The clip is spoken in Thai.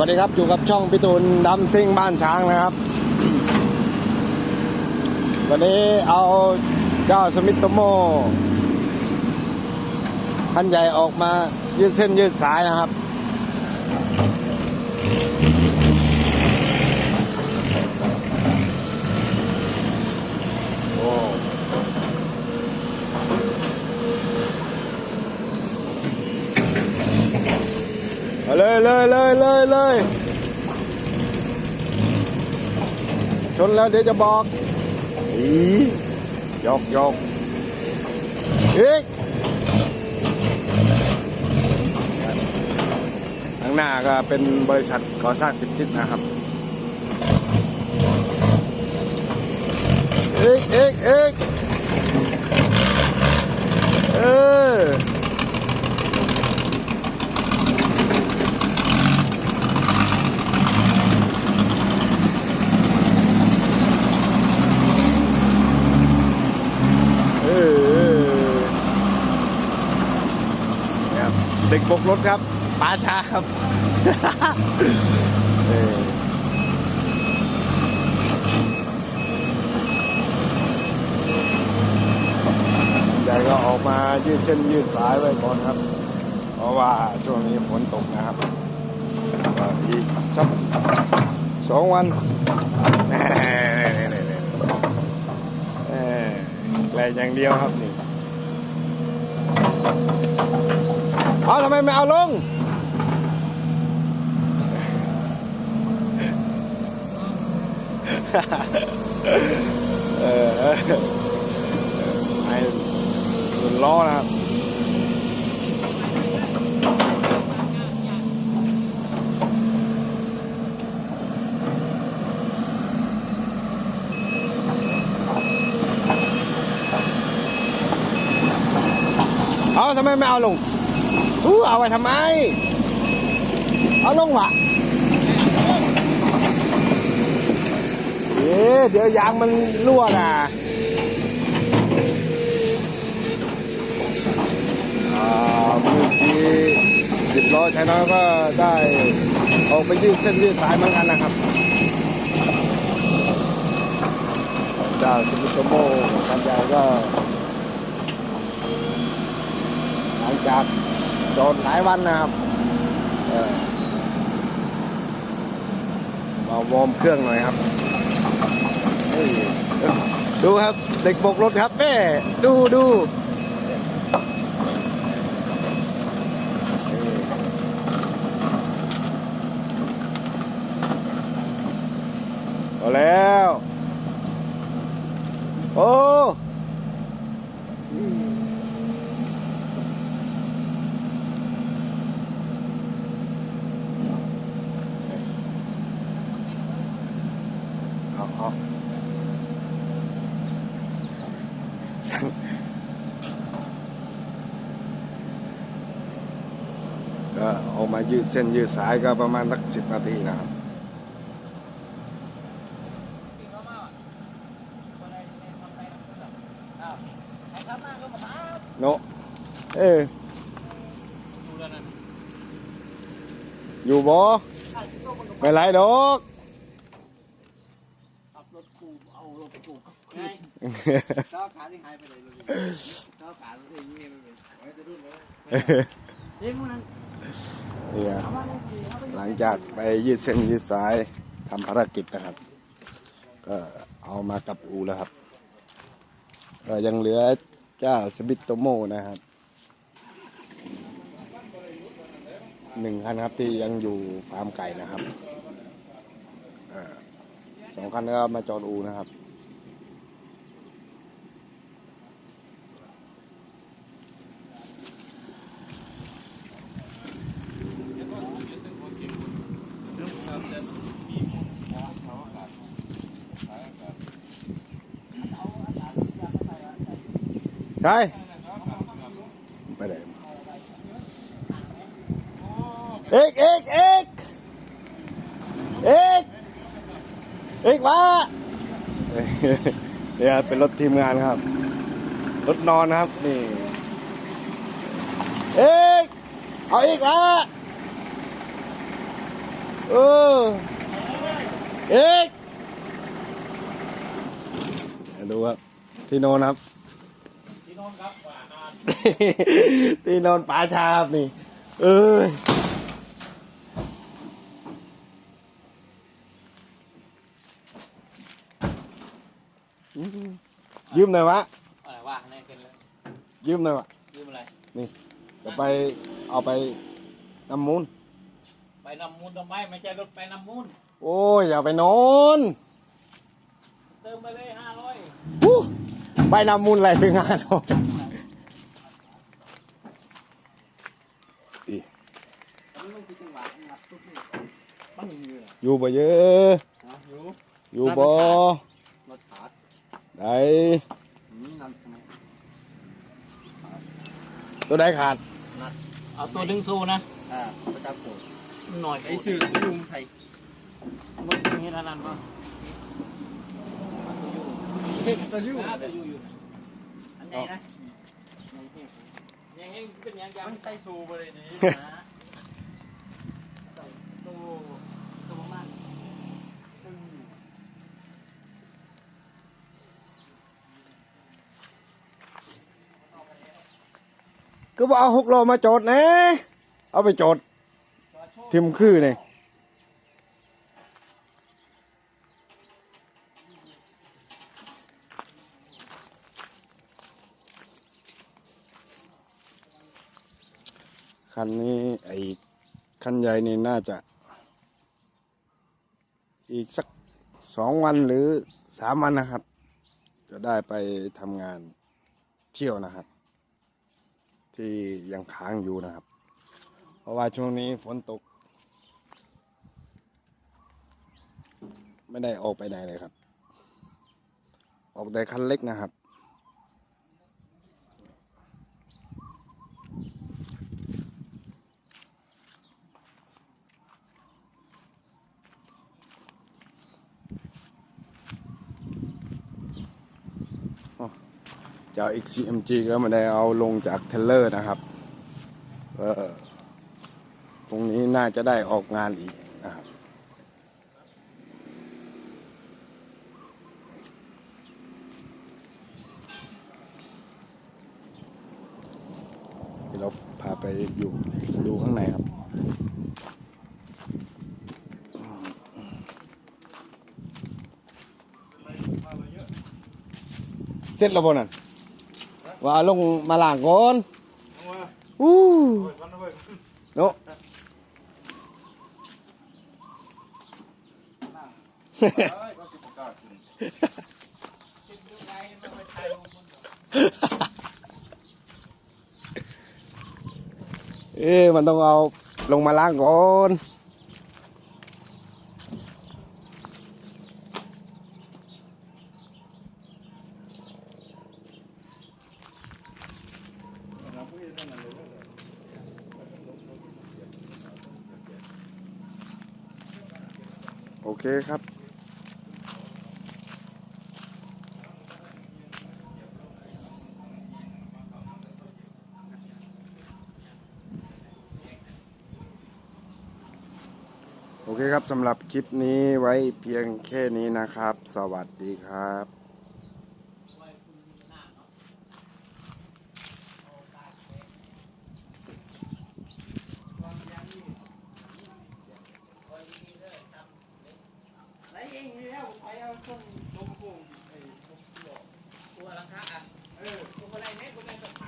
วัสดีครับอยู่กับช่องพิตูนดำซิ่งบ้านช้างนะครับ วันนี้เอาเจ้าสมิตโตโมคันใหญ่ออกมายืดเส้นยืดสายนะครับ เลยเลยเลยเลยเลยชนแล้วเดี๋ยวจะบอกอียกยกอีกข้างหน้าก็เป็นบริษัทก่อสร้างสิบทิศนะครับเอกเอกเอกเออ เออ เนี่ยครับเด็กบกรถครับปาช้าครับเออใจก็ออกมายืดเส้นยืดสายไว้ก่อนครับ เพราะว่าช่วงนี้ฝนตกนะครับก็อีกสักสองวันแน่ๆๆๆเออแรงอย่างเดียวครับนี่ เอาทำไมไม่เอาลง เออไอ้หนุนล้อนะครับเอาทำไมไม่เอาลง อู้เอาไว้ทำไม เอาลงวะเอ๊เดี๋ยวยางมันรั่วนะอ่าเมื่อกี้สิบล้อใช้น้อยก็ได้ออกไปยืดเส้นยืดสายเหมือนกันนะครับจ้าสมิโตโมคันใหญ่ก็หลังจาก โดนหลายวันนะครับเออมาวอร์มเครื่องหน่อยครับ ดูครับเด็กบกรถครับแม่ดูดูเอาแล้ว โอ้ เอาเอาสั่ง ก็ออกมายืดเส้นยืดสายก็ประมาณสักสิบนาทีนะครับโนเอออยู่บ่ไม่ไรดอกขับรถกูเอารถกูไงเท้าขาที่หายไปไหนเลยเท้าขาที่ยังไงไม่เป็นไว้จะรุ่นเลยเฮ้ยมันเนี่ยหลังจากไปยืดเส้นยืดสายทำภารกิจนะครับ ก็เอามากับอูแล้วครับก็ยังเหลือเจ้าสบิตโตโมนะครับหนึ่งคันครับที่ยังอยู่ฟาร์มไก่นะครับอสองคันก็มาจอดอูนะครับ ใช่ไปไหนมาเอกเอกเอกเอกเอกมาเนี่ยเป็นรถทีมงานครับ รถนอนนะครับนี่เอกเอาอีกมาเออเอ็กดูครับที่นอนครับ ที่นอนครับว่าที่นอนป่าชาครับนี่ เอ้ยอืมยืมหน่อยวะอะไรวะแน่เกินเลยยืมหน่อยวะยืมอะไรจะไปเอาไปน้ำมูลไปนำมูลทำไมไม่ใช่รถไปนำมูลโอ้ยอย่าไปนอนเติมไปเลยห้าร้อยอู้ ไปน้ำมูลอะไรถึงงานเอาอีมันต้องคิดจังหวะงัดทุกนี่ปั้งเหงื่ออยู่บ่เยอะนะอยู่อยู่บ่รถขาดได้นี่นำทำไมตัวใดขาด เอาตัวดึงสู้นะอ่าประจับตัวหน่อยไอ้สื่อยุงใส่รถนี้นั่นป่ะ ตัวยูตัวยูอยู่อันไหนนะยังไงเป็นยังไงมันใส่ซูไปเลยนี่ตัวตัวมากก็บอกเอาหกโลมาจดนะ เอาไปจดทิมคือเนี่ย คันนี้ไอ้คันใหญ่นี่น่าจะ อีกสักสองวันหรือสามวันนะครับ จะได้ไปทำงานเที่ยวนะครับ ที่ยังค้างอยู่นะครับ เพราะว่าช่วงนี้ฝนตก ไม่ได้ออกไปไหนเลยครับ ออกแต่คันเล็กนะครับ จะเอา XCMG ก็ไม่ได้เอาลงจากเทเลอร์นะครับเออตรงนี้น่าจะได้ออกงานอีกนะครับเราพาไปอยู่ดูข้างในครับเสร็จแล้วบนั่น ว่าลงมาล้างก่อนอู้โนเอ๊ะมันต้องเอาลงมาล้างก่อน โอเคครับโอเคครับสำหรับคลิปนี้ไว้เพียงแค่นี้นะครับ สวัสดีครับ เองนี่แล้วไปเอาต้นลมโป่งไอ้พวกตัวหลังคะอะเออตัวอะไรเนี่ยคนอะไรสถา